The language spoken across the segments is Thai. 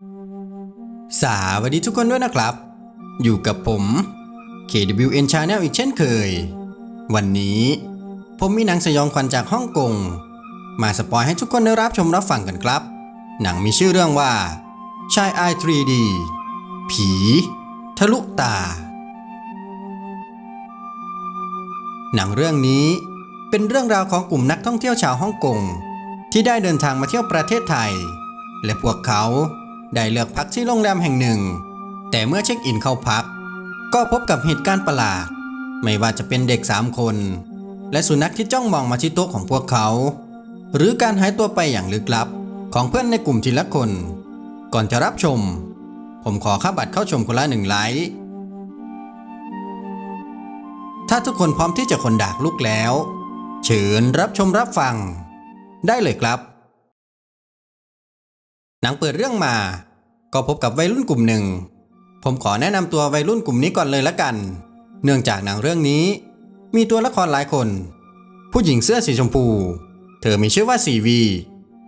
สวัสดีทุกคนด้วยนะครับ อยู่กับผม KWN Channel อีกเช่นเคย วันนี้ผมมีหนังสยองขวัญจากฮ่องกง มาสปอยให้ทุกคนได้รับชมรับฟังกันครับ หนังมีชื่อเรื่องว่าชายไอ 3D ผี ทะลุตา หนังเรื่องนี้เป็นเรื่องราวของกลุ่มนักท่องเที่ยวชาวฮ่องกงที่ได้เดินทางมาเที่ยวประเทศไทย และพวกเขา ได้เลือกพักที่โรงแรมแห่งหนึ่ง แต่เมื่อเช็คอินเข้าพัก ก็พบกับเหตุการณ์ประหลาด ไม่ว่าจะเป็นเด็กสามคน และสุนัขที่จ้องมองมาที่โต๊ะของพวกเขา หรือการหายตัวไปอย่างลึกลับ ของเพื่อนในกลุ่มทีละคน ก่อนจะรับชม ผมขอค่าบัตรเข้าชมคนละหนึ่งไลค์ถ้าทุกคนพร้อมที่จะคนดากลุกแล้ว เชิญรับชมรับฟัง ได้เลยครับ หนังเปิดเรื่องมา ก็พบกับวัยรุ่นกลุ่มหนึ่ง ผมขอแนะนำตัววัยรุ่นกลุ่มนี้ก่อนเลยละกัน เนื่องจากหนังเรื่องนี้ มีตัวละครหลายคน ผู้หญิงเสื้อสีชมพู เธอมีชื่อว่าสีวี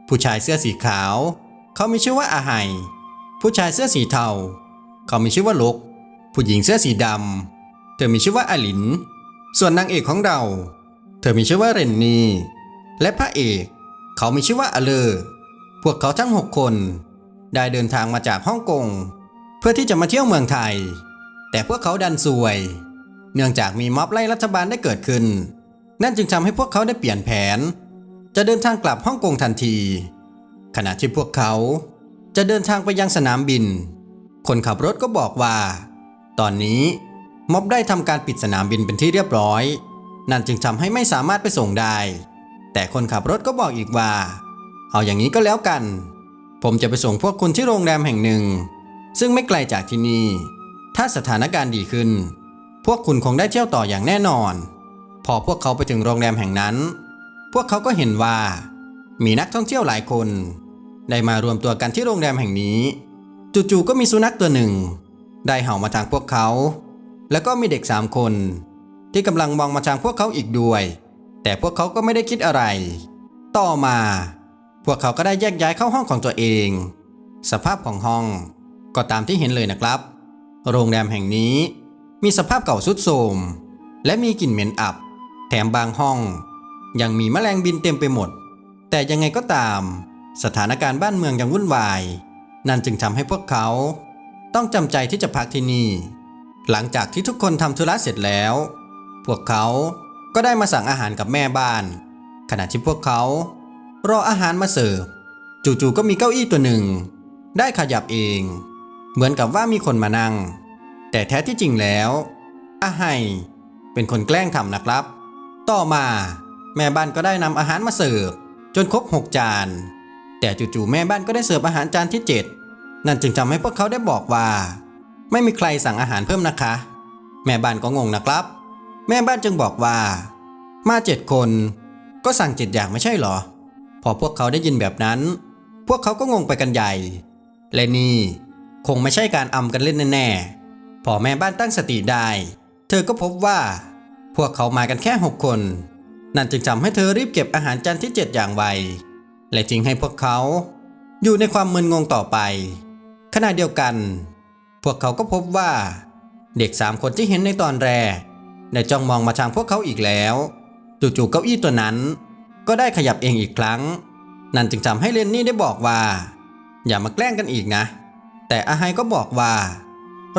ผู้ชายเสื้อสีขาว เขามีชื่อว่าอาไฮผู้ชายเสื้อสีเทา เขามีชื่อว่าลก ผู้หญิงเสื้อสีดำ เธอมีชื่อว่าอลิน ส่วนนางเอกของเรา เธอมีชื่อว่าเรนนี่และพระเอก เขามีชื่อว่าอเลอร์ พวกเขาทั้ง 6 คน ได้เดินทางมาจากฮ่องกง เพื่อที่จะมาเที่ยวเมืองไทย แต่พวกเขาดันซวย เนื่องจากมีม็อบไล่รัฐบาลได้เกิดขึ้น นั่นจึงทำให้พวกเขาได้เปลี่ยนแผน จะเดินทางกลับฮ่องกงทันที ขณะที่พวกเขาจะเดินทางไปยังสนามบิน คนขับรถก็บอกว่า ตอนนี้ม็อบได้ทำการปิดสนามบินเป็นที่เรียบร้อย นั่นจึงทำให้ไม่สามารถไปส่งได้ แต่คนขับรถก็บอกอีกว่า เอาอย่างนี้ก็แล้วกัน ผมจะไปส่งพวกคุณที่โรงแรมแห่งหนึ่ง ซึ่งไม่ไกลจากที่นี่ ถ้าสถานการณ์ดีขึ้น พวกคุณคงได้เที่ยวต่ออย่างแน่นอน พอพวกเขาไปถึงโรงแรมแห่งนั้น พวกเขาก็เห็นว่า มีนักท่องเที่ยวหลายคน ได้มารวมตัวกันที่โรงแรมแห่งนี้ จู่ๆก็มีสุนัขตัวหนึ่ง ได้เห่ามาทางพวกเขา แล้วก็มีเด็กสามคน ที่กำลังมองมาทางพวกเขาอีกด้วย แต่พวกเขาก็ไม่ได้คิดอะไร ต่อมา พวกเขาก็ได้แยกย้ายเข้าห้องของตัวเอง สภาพของห้องก็ตามที่เห็นเลยนะครับ โรงแรมแห่งนี้มีสภาพเก่าสุดโทรมและมีกลิ่นเหม็นอับ แถมบางห้อง ยังมีแมลงบินเต็มไปหมด แต่ยังไงก็ตาม สถานการณ์บ้านเมืองยังวุ่นวาย นั่นจึงทำให้พวกเขาต้องจำใจที่จะพักที่นี่ หลังจากที่ทุกคนทำธุระเสร็จแล้ว พวกเขาก็ได้มาสั่งอาหารกับแม่บ้าน ขณะที่พวกเขา รออาหารมาเสิร์ฟจู่ๆก็มีเก้าอี้ตัวหนึ่ง ได้ขยับเอง เหมือนกับว่ามีคนมานั่ง แต่แท้ที่จริงแล้วอาไฮเป็นคนแกล้งทำนะครับ ต่อมาแม่บ้านก็ได้นำอาหารมาเสิร์ฟจนครบหกจาน แต่จู่ๆแม่บ้านก็ได้เสิร์ฟอาหารจานที่ 7 นั่นจึงทำให้พวกเขาได้บอกว่า ไม่มีใครสั่งอาหารเพิ่มนะคะ แม่บ้านก็งงนะครับ แม่บ้านจึงบอกว่า มาเจ็ดคน ก็สั่งเจ็ดอย่างไม่ใช่หรอ พอพวกเขาได้ยินแบบนั้น พวกเขาก็งงไปกันใหญ่ และนี่คงไม่ใช่การอำกันเล่นแน่ๆ พอแม่บ้านตั้งสติได้ เธอก็พบว่า พวกเขามากันแค่หกคน นั่นจึงทำให้เธอรีบเก็บอาหารจานที่เจ็ดอย่างไว และจึงให้พวกเขา อยู่ในความมึนงงต่อไป ขณะเดียวกัน พวกเขาก็พบว่า เด็กสามคนที่เห็นในตอนแรกได้จ้องมองมาทางพวกเขาอีกแล้ว จู่ๆเก้าอี้ตัวนั้น ก็ได้ขยับเองอีกครั้ง นั่นจึงทำให้เลนนี่ได้บอกว่า อย่ามาแกล้งกันอีกนะ แต่อาไฮก็บอกว่า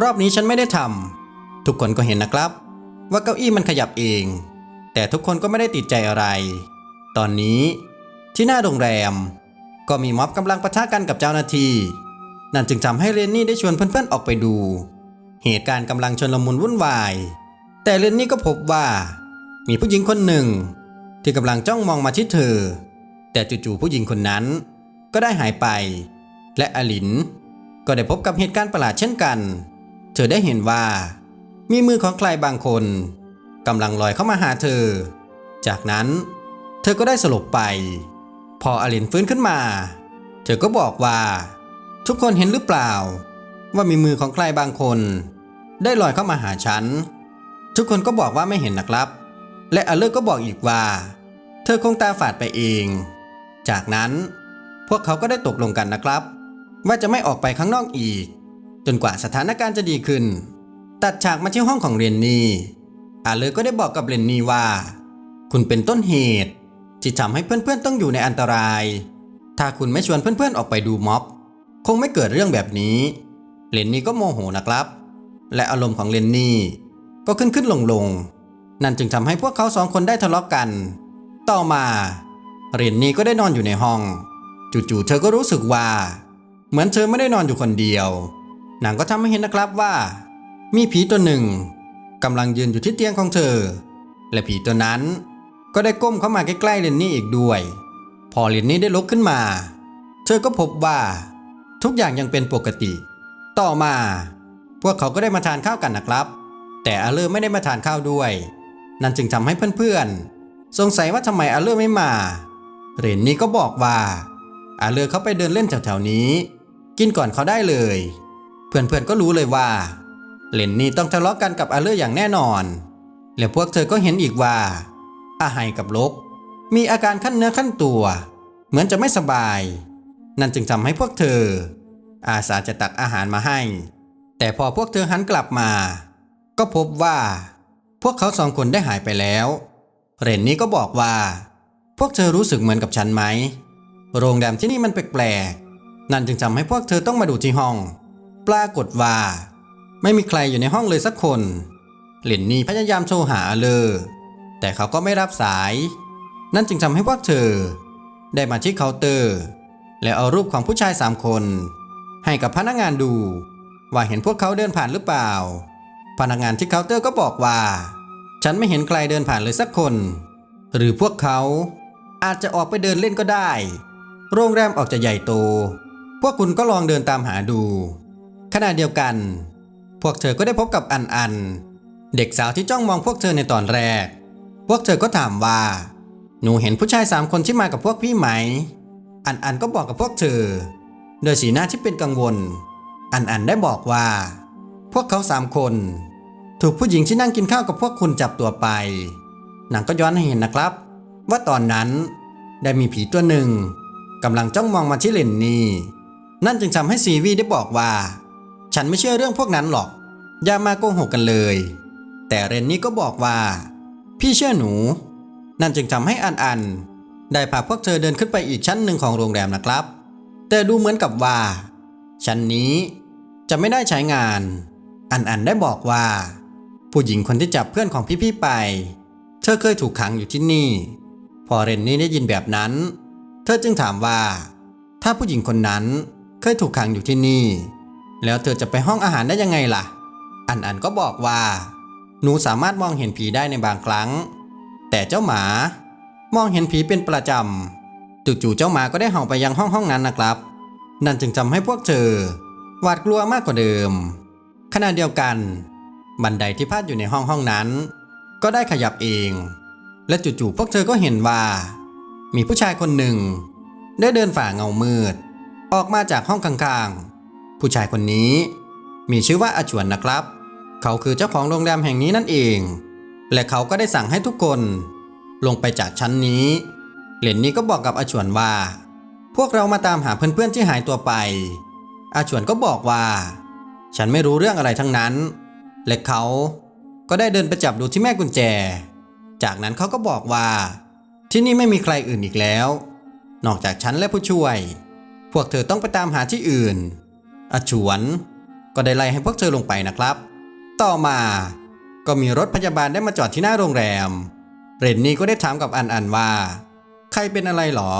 รอบนี้ฉันไม่ได้ทำทุกคนก็เห็นนะครับ ว่าเก้าอี้มันขยับเอง แต่ทุกคนก็ไม่ได้ติดใจอะไร ตอนนี้ที่หน้าโรงแรม ก็มีม็อบกำลังปะทะกันกับเจ้าหน้าที่ นั่นจึงทำให้เรนนี่ได้ชวนเพื่อนๆออกไปดู เหตุการณ์กำลังชนลมุนวุ่นวาย แต่เรนนี่ก็พบว่า มีผู้หญิงคนหนึ่ง ที่กำลังจ้องมองมาที่เธอ แต่จู่ๆผู้หญิงคนนั้นก็ได้หายไป และอลินก็ได้พบกับเหตุการณ์ประหลาดเช่นกัน เธอได้เห็นว่า มีมือของใครบางคนกำลังลอยเข้ามาหาเธอ จากนั้นเธอก็ได้สลบไป พออลินฟื้นขึ้นมา เธอก็บอกว่า ทุกคนเห็นหรือเปล่า ว่ามีมือของใครบางคน ได้ลอยเข้ามาหาฉัน ทุกคนก็บอกว่าไม่เห็นนะครับ และอเลอร์ก็บอกอีกว่า เธอคงตาฝาดไปเอง จากนั้น พวกเขาก็ได้ตกลงกันนะครับ ว่าจะไม่ออกไปข้างนอกอีก จนกว่าสถานการณ์จะดีขึ้น ตัดฉากมาที่ห้องของเรนนี่อาเลอร์ก็ได้บอกกับเรนนี่ว่า คุณเป็นต้นเหตุที่ทำให้เพื่อนๆต้องอยู่ในอันตราย ถ้าคุณไม่ชวนเพื่อนๆออกไปดูม็อบ คงไม่เกิดเรื่องแบบนี้เรนนี่ก็โมโหนะครับ และอารมณ์ของเรนนี่ก็ขึ้นขึ้นลงลง นั่นจึงทำให้พวกเขาสองคนได้ทะเลาะกัน ต่อมาเรนนี่ก็ได้นอนอยู่ในห้อง จู่ๆเธอก็รู้สึกว่า เหมือนเธอไม่ได้นอนอยู่คนเดียวนังก็ทำให้เห็นนะครับว่า มีผีตัวหนึ่งกำลังยืนอยู่ที่เตียงของเธอ และผีตัวนั้นก็ได้ก้มเข้ามาใกล้ๆเรนนี่อีกด้วย พอเรนนี่ได้ลุกขึ้นมา เธอก็พบว่า ทุกอย่างยังเป็นปกติ ต่อมา พวกเขาก็ได้มาทานข้าวกันนะครับ แต่อาเลอร์ไม่ได้มาทานข้าวด้วย นั่นจึงทำให้เพื่อนๆ สงสัยว่าทำไมอาเลอร์ไม่มาเรนนี่ก็บอกว่า อาเลอร์เขาไปเดินเล่นแถวๆนี้ กินก่อนเขาได้เลย เพื่อนๆก็รู้เลยว่าเรนนี่ต้องทะเลาะกันกับอาเลอร์อย่างแน่นอน และพวกเธอก็เห็นอีกว่าอาไฮกับลก มีอาการขั้นเนื้อขั้นตัว เหมือนจะไม่สบาย นั่นจึงทำให้พวกเธอ อาสาจะตักอาหารมาให้ แต่พอพวกเธอหันกลับมา ก็พบว่า พวกเขาสองคนได้หายไปแล้ว เรนนี่ก็บอกว่า พวกเธอรู้สึกเหมือนกับฉันไหม โรงแรมที่นี่มันแปลกๆ นั่นจึงทำให้พวกเธอต้องมาดูที่ห้อง ปรากฏว่า ไม่มีใครอยู่ในห้องเลยสักคนเรนนี่พยายามโทรหาอเลอแต่เขาก็ไม่รับสาย นั่นจึงทำให้พวกเธอ ได้มาที่เคาน์เตอร์ แล้วเอารูปของผู้ชายสามคน ให้กับพนักงานดู ว่าเห็นพวกเขาเดินผ่านหรือเปล่า พนักงานที่เคาน์เตอร์ก็บอกว่า ฉันไม่เห็นใครเดินผ่านเลยสักคน หรือพวกเขาอาจจะออกไปเดินเล่นก็ได้ โรงแรมออกจะใหญ่โต พวกคุณก็ลองเดินตามหาดู ขณะเดียวกัน พวกเธอก็ได้พบกับอันอัน เด็กสาวที่จ้องมองพวกเธอในตอนแรก พวกเธอก็ถามว่า หนูเห็นผู้ชายสามคนที่มากับพวกพี่ไหม อันอันก็บอกกับพวกเธอ โดยสีหน้าที่เป็นกังวล อันอันได้บอกว่า พวกเขาสามคน ถูกผู้หญิงที่นั่งกินข้าวกับพวกคุณจับตัวไป หนังก็ย้อนให้เห็นนะครับ ว่าตอนนั้นได้มีผีตัวหนึ่งกำลังจ้องมองมาที่เลนนี่นั่นจึงทำให้ซีวีได้บอกว่า ฉันไม่เชื่อเรื่องพวกนั้นหรอก อย่ามาโกหกกันเลย แต่เรนนี่ก็บอกว่า พี่เชื่อหนู นั่นจึงทำให้อันอัน ได้พาพวกเธอเดินขึ้นไปอีกชั้นหนึ่งของโรงแรมนะครับ แต่ดูเหมือนกับว่า ชั้นนี้จะไม่ได้ใช้งาน อันอันได้บอกว่า ผู้หญิงคนที่จับเพื่อนของพี่ๆไป เธอเคยถูกขังอยู่ที่นี่ พอเรนนี่ได้ยินแบบนั้น เธอจึงถามว่า ถ้าผู้หญิงคนนั้นเคยถูกขังอยู่ที่นี่ แล้วเธอจะไปห้องอาหารได้ยังไงล่ะ อันอันก็บอกว่า หนูสามารถมองเห็นผีได้ในบางครั้ง แต่เจ้าหมามองเห็นผีเป็นประจำจู่ๆเจ้าหมาก็ได้เห่าไปยังห้องห้องนั้นนะครับ นั่นจึงทำให้พวกเธอหวาดกลัวมากกว่าเดิม ขณะเดียวกัน บันไดที่พาดอยู่ในห้องห้องนั้น ก็ได้ขยับเอง และจู่ๆพวกเธอก็เห็นว่า มีผู้ชายคนหนึ่ง ได้เดินฝ่าเงามืด ออกมาจากห้องข้างๆ ผู้ชายคนนี้ มีชื่อว่าอาชวนนะครับ เขาคือเจ้าของโรงแรมแห่งนี้นั่นเอง และเขาก็ได้สั่งให้ทุกคน ลงไปจากชั้นนี้เหรนนี่ก็บอกกับอาชวนว่า พวกเรามาตามหาเพื่อนๆที่หายตัวไป อาชวนก็บอกว่า ฉันไม่รู้เรื่องอะไรทั้งนั้น และเขาก็ได้เดินไปจับดูที่แม่กุญแจ จากนั้นเขาก็บอกว่า ที่นี่ไม่มีใครอื่นอีกแล้ว นอกจากฉันและผู้ช่วย พวกเธอต้องไปตามหาที่อื่นอาชวน ก็ได้ไล่ให้พวกเธอลงไปนะครับ ต่อมาก็มีรถพยาบาลได้มาจอดที่หน้าโรงแรม เรนนี่ก็ได้ถามกับอันอันว่า ใครเป็นอะไรหรอ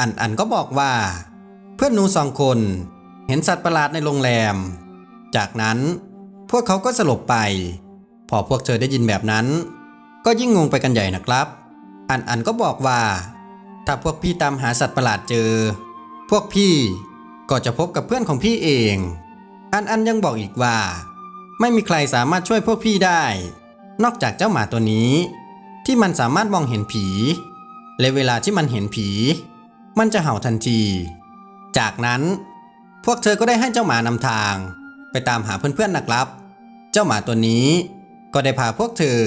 อันอันก็บอกว่า เพื่อนหนูสองคน เห็นสัตว์ประหลาดในโรงแรม จากนั้นพวกเขาก็สลบไป พอพวกเธอได้ยินแบบนั้น ก็ยิ่งงงไปกันใหญ่นะครับ อันอันก็บอกว่า ถ้าพวกพี่ตามหาสัตว์ประหลาดเจอ พวกพี่ก็จะพบกับเพื่อนของพี่เอง อันอันยังบอกอีกว่า ไม่มีใครสามารถช่วยพวกพี่ได้ นอกจากเจ้าหมาตัวนี้ ที่มันสามารถมองเห็นผี และเวลาที่มันเห็นผี มันจะเห่าทันที จากนั้น พวกเธอก็ได้ให้เจ้าหมานำทาง ไปตามหาเพื่อนๆนะครับ เจ้าหมาตัวนี้ก็ได้พาพวกเธอ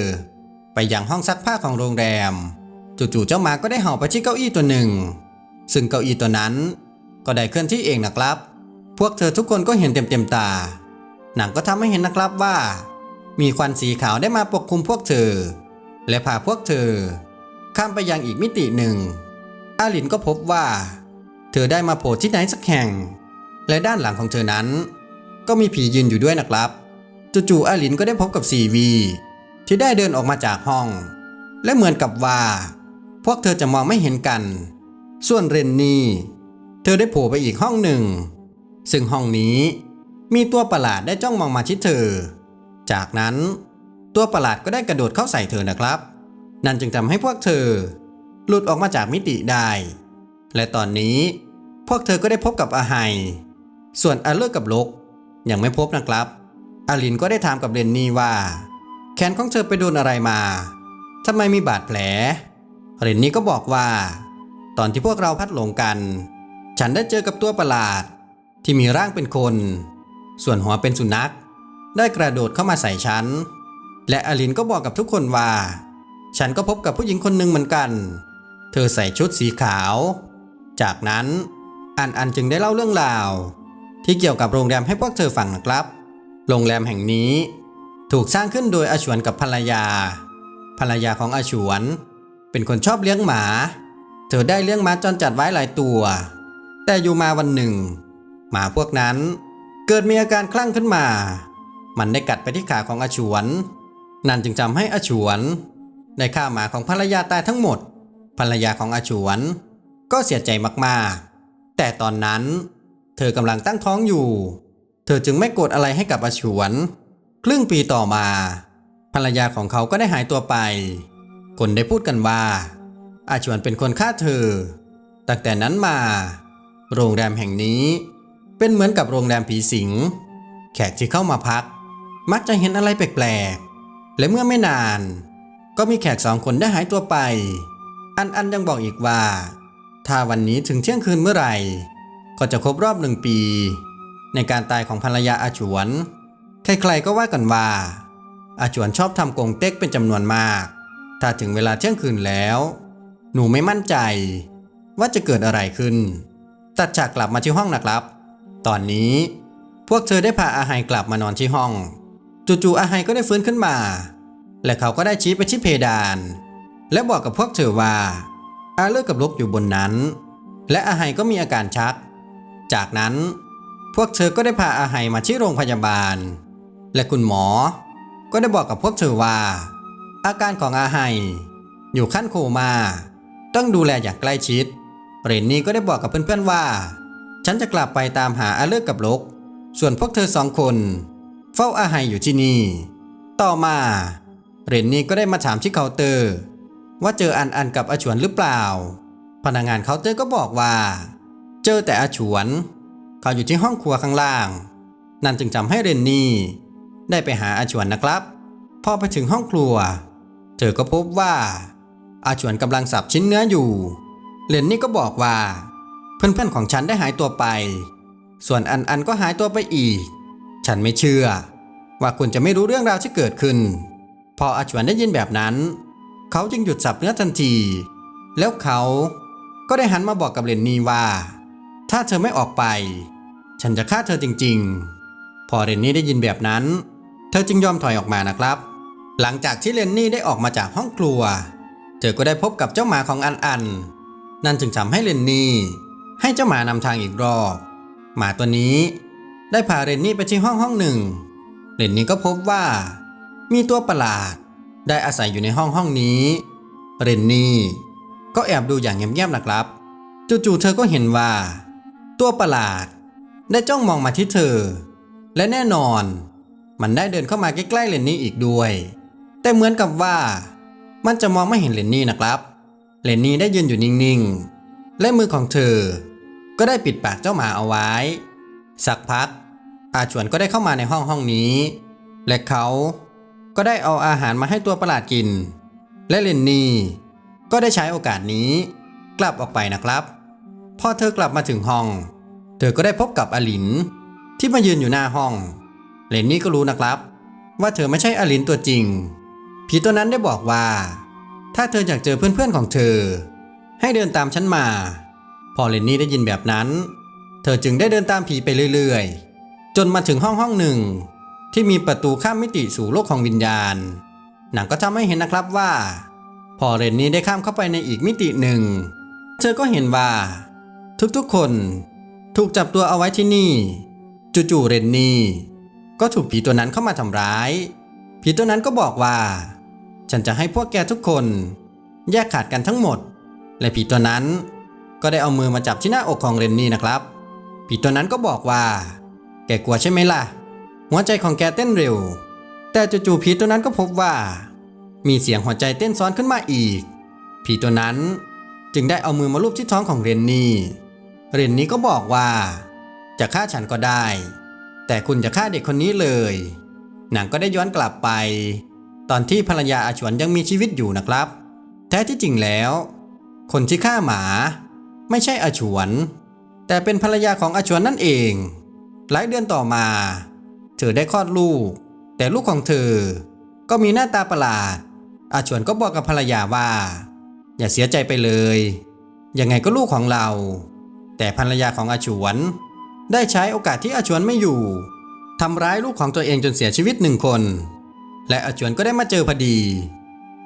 ไปยังห้องซักผ้าของโรงแรม จู่ๆเจ้าหมาก็ได้เห่าไปที่เก้าอี้ตัวหนึ่ง ซึ่งเก้าอี้ตัวนั้น ก็ได้เคลื่อนที่เองนะครับ พวกเธอทุกคนก็เห็นเต็มๆตา หนังก็ทำให้เห็นนะครับว่า มีควันสีขาวได้มาปกคลุมพวกเธอ และพาพวกเธอ ข้ามไปยังอีกมิติหนึ่ง อาลินก็พบว่า เธอได้มาโผล่ที่ไหนสักแห่ง และด้านหลังของเธอนั้น ก็มีผียืนอยู่ด้วยนะครับ จู่ๆอาลินก็ได้พบกับซีวีที่ได้เดินออกมาจากห้อง และเหมือนกับว่า พวกเธอจะมองไม่เห็นกัน ส่วนเรนนี่ เธอได้โผล่ไปอีกห้องหนึ่ง ซึ่งห้องนี้มีตัวประหลาดได้จ้องมองมาที่เธอ จากนั้นตัวประหลาดก็ได้กระโดดเข้าใส่เธอนะครับ นั่นจึงทำให้พวกเธอ หลุดออกมาจากมิติได้ และตอนนี้พวกเธอก็ได้พบกับอาไฮส่วนอาเลอร์กับลก ยังไม่พบนะครับอาลินก็ได้ถามกับเรนนี่ว่า แขนของเธอไปโดนอะไรมาทำไมมีบาดแผล เรนนี่ก็บอกว่า ตอนที่พวกเราพัดหลงกัน ฉันได้เจอกับตัวประหลาด ที่มีร่างเป็นคน ส่วนหัวเป็นสุนัข ได้กระโดดเข้ามาใส่ฉัน และอลินก็บอกกับทุกคนว่า ฉันก็พบกับผู้หญิงคนหนึ่งเหมือนกัน เธอใส่ชุดสีขาว จากนั้นอันอันจึงได้เล่าเรื่องราว ที่เกี่ยวกับโรงแรมให้พวกเธอฟังนะครับ โรงแรมแห่งนี้ ถูกสร้างขึ้นโดยอาชวนกับภรรยา ภรรยาของอาชวน เป็นคนชอบเลี้ยงหมา เธอได้เลี้ยงหมาจรจัดไว้หลายตัว แต่อยู่มาวันหนึ่ง หมาพวกนั้นเกิดมีอาการคลั่งขึ้นมา มันได้กัดไปที่ขาของอาชวน นั่นจึงทำให้อาชวนได้ฆ่าหมาของภรรยาตายทั้งหมด ภรรยาของอาชวน ก็เสียใจมากๆ แต่ตอนนั้น เธอกำลังตั้งท้องอยู่ เธอจึงไม่โกรธอะไรให้กับอาชวน ครึ่งปีต่อมา ภรรยาของเขาก็ได้หายตัวไป คนได้พูดกันว่า อาชวนเป็นคนฆ่าเธอ ตั้งแต่นั้นมา โรงแรมแห่งนี้ เป็นเหมือนกับโรงแรมผีสิง แขกที่เข้ามาพัก มักจะเห็นอะไรแปลกๆ และเมื่อไม่นาน ก็มีแขกสองคนได้หายตัวไป อันอันยังบอกอีกว่า ถ้าวันนี้ถึงเที่ยงคืนเมื่อไหร่ ก็จะครบรอบหนึ่งปี ในการตายของภรรยาอาจวน ใครๆก็ว่ากันว่า อาจวนชอบทำกงเต็กเป็นจำนวนมาก ถ้าถึงเวลาเที่ยงคืนแล้ว หนูไม่มั่นใจ ว่าจะเกิดอะไรขึ้น ตัดฉากกลับมาที่ห้องนะครับ ตอนนี้พวกเธอได้พาอาไฮกลับมานอนที่ห้อง จู่ๆอาไฮก็ได้ฟื้นขึ้นมา และเขาก็ได้ชี้ไปที่เพดาน และบอกกับพวกเธอว่าอาเลอร์กับลกอยู่บนนั้น และอาไฮก็มีอาการชัก จากนั้น พวกเธอก็ได้พาอาไฮมาที่โรงพยาบาล และคุณหมอ ก็ได้บอกกับพวกเธอว่า อาการของอาไฮอยู่ขั้นโคม่าต้องดูแลอย่างใกล้ชิด เรนนี่ก็ได้บอกกับเพื่อนๆว่า ฉันจะกลับไปตามหาอาเลิกกับลก ส่วนพวกเธอสองคน เฝ้าอาไฮอยู่ที่นี่ ต่อมา เรนนี่ก็ได้มาถามที่เคาน์เตอร์ ว่าเจออันอันกับอาฉวนหรือเปล่า พนักงานเคาน์เตอร์ก็บอกว่า เจอแต่อาฉวน เขาอยู่ที่ห้องครัวข้างล่าง นั่นจึงจำให้เรนนี่ ได้ไปหาอาฉวนนะครับ พอไปถึงห้องครัว เธอก็พบว่า อาฉวนกำลังสับชิ้นเนื้ออยู่ เรนนี่ก็บอกว่า เพื่อนๆของฉันได้หายตัวไป ส่วนอันอันก็หายตัวไปอีก ฉันไม่เชื่อ ว่าคุณจะไม่รู้เรื่องราวที่เกิดขึ้น พออาฉวนได้ยินแบบนั้น เขาจึงหยุดสับเนื้อทันที แล้วเขาก็ได้หันมาบอกกับเรนนี่ว่า ถ้าเธอไม่ออกไป ฉันจะฆ่าเธอจริง ๆ พอเรนนี่ได้ยินแบบนั้น เธอจึงยอมถอยออกมานะครับ หลังจากที่เรนนี่ได้ออกมาจากห้องครัว เธอก็ได้พบกับเจ้าหมาของอันอัน นั่นจึงทำให้เรนนี่ ให้เจ้าหมานำทางอีกรอบหมาตัวนี้ ได้พาเรนนี่ไปที่ห้องห้องหนึ่ง เรนนี่ก็พบว่า มีตัวประหลาด ได้อาศัยอยู่ในห้องห้องนี้ เรนนี่ก็แอบดูอย่างเงียบๆนะครับ จู่ๆเธอก็เห็นว่า ตัวประหลาด ได้จ้องมองมาที่เธอ และแน่นอน มันได้เดินเข้ามาใกล้ๆเรนนี่อีกด้วย แต่เหมือนกับว่า มันจะมองไม่เห็นเรนนี่นะครับเรนนี่ได้ยืนอยู่นิ่งๆ และมือของเธอ ก็ได้ปิดปากเจ้าหมาเอาไว้ สักพักอาชวนก็ได้เข้ามาในห้องห้องนี้ และเขาก็ได้เอาอาหารมาให้ตัวประหลาดกิน และเรนนี่ก็ได้ใช้โอกาสนี้ กลับออกไปนะครับ พอเธอกลับมาถึงห้อง เธอก็ได้พบกับอลิน ที่มายืนอยู่หน้าห้องเรนนี่ก็รู้นะครับ ว่าเธอไม่ใช่อลินตัวจริง ผีตัวนั้นได้บอกว่า ถ้าเธออยากเจอเพื่อนๆของเธอ ให้เดินตามฉันมา พอเรนนี่ได้ยินแบบนั้น เธอจึงได้เดินตามผีไปเรื่อยๆ จนมาถึงห้องห้องหนึ่ง ที่มีประตูข้ามมิติสู่โลกของวิญญาณ หนังก็ทำให้เห็นนะครับว่า พอเรนนี่ได้ข้ามเข้าไปในอีกมิติหนึ่ง เธอก็เห็นว่า ทุกๆคนถูกจับตัวเอาไว้ที่นี่ จู่ๆเรนนี่ ก็ถูกผีตัวนั้นเข้ามาทำร้าย ผีตัวนั้นก็บอกว่า ฉันจะให้พวกแกทุกคน แยกขาดกันทั้งหมด และผีตัวนั้นก็ได้เอามือมาจับที่หน้าอกของเรนนี่นะครับ ผีตัวนั้นก็บอกว่า แกกลัวใช่ไหมล่ะ หัวใจของแกเต้นเร็ว แต่จู่ๆผีตัวนั้นก็พบว่า มีเสียงหัวใจเต้นซ้อนขึ้นมาอีก ผีตัวนั้นจึงได้เอามือมาลูบที่ท้องของเรนนี่ เรนนี่ก็บอกว่า จะฆ่าฉันก็ได้ แต่คุณจะฆ่าเด็กคนนี้เลยหนังก็ได้ย้อนกลับไป ตอนที่ภรรยาอาชวนยังมีชีวิตอยู่นะครับ แท้ที่จริงแล้ว คนที่ฆ่าหมา ไม่ใช่อาชวน แต่เป็นภรรยาของอาชวนนั่นเอง หลายเดือนต่อมา เธอได้คลอดลูก แต่ลูกของเธอ ก็มีหน้าตาประหลาด อาชวนก็บอกกับภรรยาว่า อย่าเสียใจไปเลย ยังไงก็ลูกของเรา แต่ภรรยาของอาชวน ได้ใช้โอกาสที่อาชวนไม่อยู่ทำร้ายลูกของตัวเองจนเสียชีวิตหนึ่งคน และอาชวนก็ได้มาเจอพอดี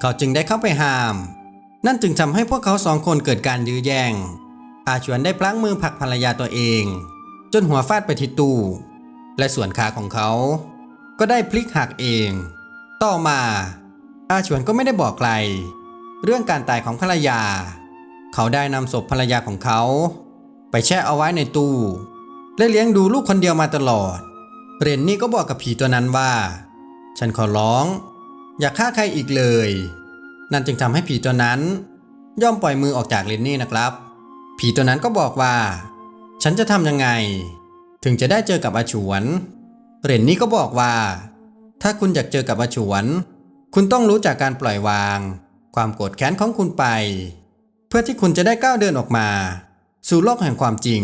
เขาจึงได้เข้าไปห้าม นั่นจึงทำให้พวกเขาสองคนเกิดการยื้อแย่ง อาชวนได้พลั้งมือผลักภรรยาตัวเอง จนหัวฟาดไปที่ตู้ และส่วนขาของเขา ก็ได้พลิกหักเอง ต่อมา อาชวนก็ไม่ได้บอกใคร เรื่องการตายของภรรยา เขาได้นำศพภรรยาของเขา ไปแช่เอาไว้ในตู้ และเลี้ยงดูลูกคนเดียวมาตลอด เรนนี่ก็บอกกับผีตัวนั้นว่า ฉันขอร้อง อย่าฆ่าใครอีกเลย นั่นจึงทำให้ผีตัวนั้น ย่อมปล่อยมือออกจากเรนนี่นะครับ ผีตัวนั้นก็บอกว่า ฉันจะทำยังไง ถึงจะได้เจอกับอาฉวน เรนนี่ก็บอกว่า ถ้าคุณอยากเจอกับอาฉวน คุณต้องรู้จากการปล่อยวาง ความโกรธแค้นของคุณไป เพื่อที่คุณจะได้ก้าวเดินออกมา สู่โลกแห่งความจริง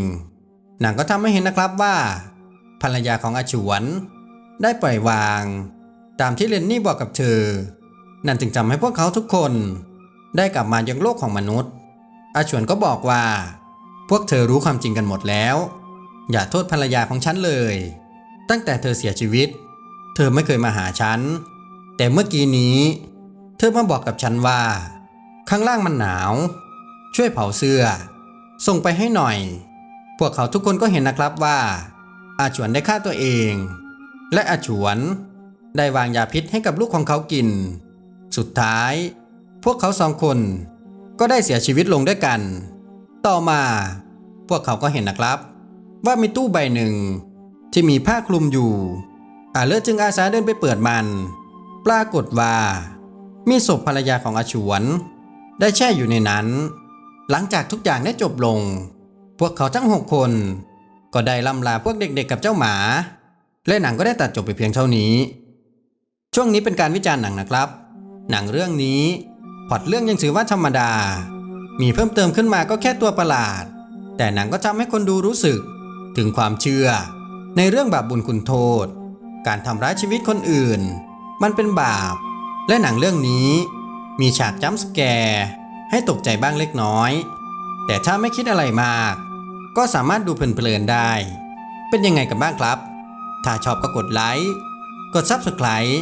หนังก็ทำให้เห็นนะครับว่า ภรรยาของอาฉวน ได้ปล่อยวาง ตามที่เรนนี่บอกกับเธอ นั่นจึงทำให้พวกเขาทุกคน ได้กลับมายังโลกของมนุษย์ อาฉวนก็บอกว่า พวกเธอรู้ความจริงกันหมดแล้ว อย่าโทษภรรยาของฉันเลย ตั้งแต่เธอเสียชีวิต เธอไม่เคยมาหาฉัน แต่เมื่อกี้นี้ เธอมาบอกกับฉันว่า ข้างล่างมันหนาว ช่วยเผาเสื้อ ส่งไปให้หน่อย พวกเขาทุกคนก็เห็นนะครับว่า อาฉวนได้ฆ่าตัวเอง และอาฉวน ได้วางยาพิษให้กับลูกของเขากิน สุดท้าย พวกเขาสองคนก็ได้เสียชีวิตลงด้วยกัน ต่อมา พวกเขาก็เห็นนะครับ ว่ามีตู้ใบหนึ่ง ที่มีผ้าคลุมอยู่ อาเลิศจึงอาสาเดินไปเปิดมัน ปรากฏว่า มีศพภรรยาของอาฉวน ได้แช่อยู่ในนั้น หลังจากทุกอย่างได้จบลง พวกเขาทั้งหกคน ก็ได้ล่ำลาพวกเด็กๆกับเจ้าหมา และหนังก็ได้ตัดจบไปเพียงเท่านี้ ช่วงนี้เป็นการวิจารณ์หนังนะครับ หนังเรื่องนี้พอตเรื่องยังถือว่าธรรมดา มีเพิ่มเติมขึ้นมาก็แค่ตัวประหลาด แต่หนังก็ทำให้คนดูรู้สึก ถึงความเชื่อ ในเรื่องบาปบุญคุณโทษ การทำร้ายชีวิตคนอื่น มันเป็นบาป และหนังเรื่องนี้ มีฉากจัมป์สแกร์ ให้ตกใจบ้างเล็กน้อย แต่ถ้าไม่คิดอะไรมาก ก็สามารถดูเพลินๆได้ เป็นยังไงกันบ้างครับ ถ้าชอบก็กดไลค์กด Subscribe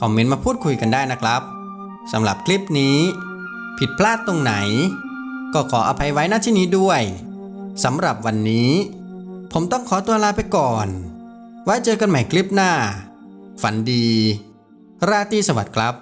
คอมเมนต์มาพูดคุยกันได้นะครับสำหรับคลิปนี้ ผิดพลาดตรงไหน ก็ขออภัยไว้ณที่นี้ด้วยสำหรับวันนี้ ผมต้องขอตัวลาไปก่อน ไว้เจอกันใหม่คลิปหน้า ฝันดี ราตรีสวัสดิ์ครับ